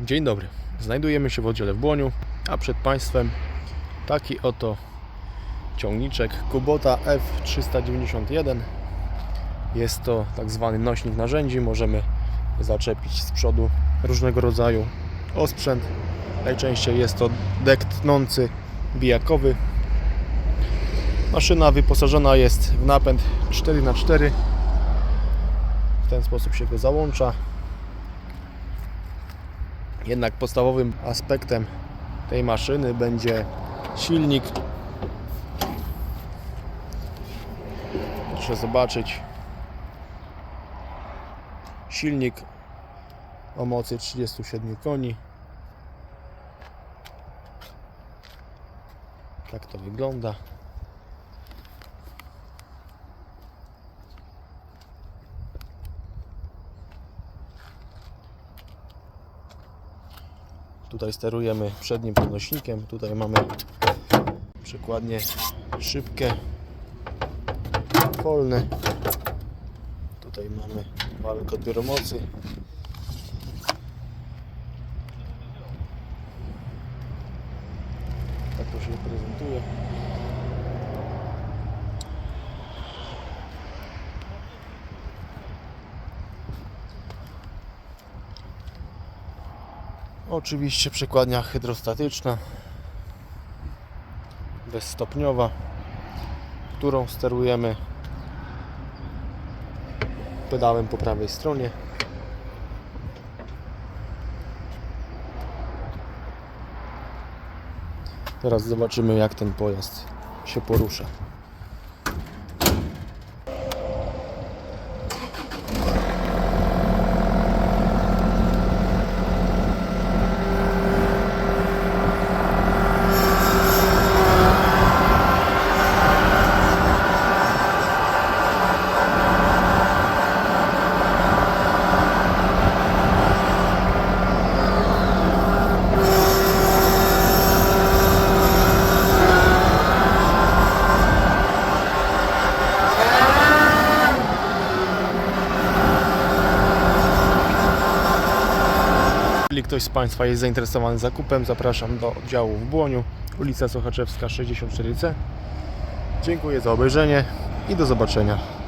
Dzień dobry. Znajdujemy się w oddziale w Błoniu, a przed Państwem taki oto ciągniczek Kubota F391. Jest to tak zwany nośnik narzędzi. Możemy zaczepić z przodu różnego rodzaju osprzęt. Najczęściej jest to dek tnący bijakowy. Maszyna wyposażona jest w napęd 4x4. W ten sposób się go załącza. Jednak podstawowym aspektem tej maszyny będzie silnik. Proszę zobaczyć. Silnik o mocy 37 koni. Tak to wygląda. Tutaj sterujemy przednim podnośnikiem. Tutaj mamy przykładnie szybkę wolne. Tutaj mamy walkę odbioru mocy. Tak to się prezentuje. Oczywiście przekładnia hydrostatyczna bezstopniowa, którą sterujemy pedałem po prawej stronie. Teraz zobaczymy jak ten pojazd się porusza. Jeżeli ktoś z Państwa jest zainteresowany zakupem, zapraszam do oddziału w Błoniu, ulica Sochaczewska 64C. Dziękuję za obejrzenie i do zobaczenia.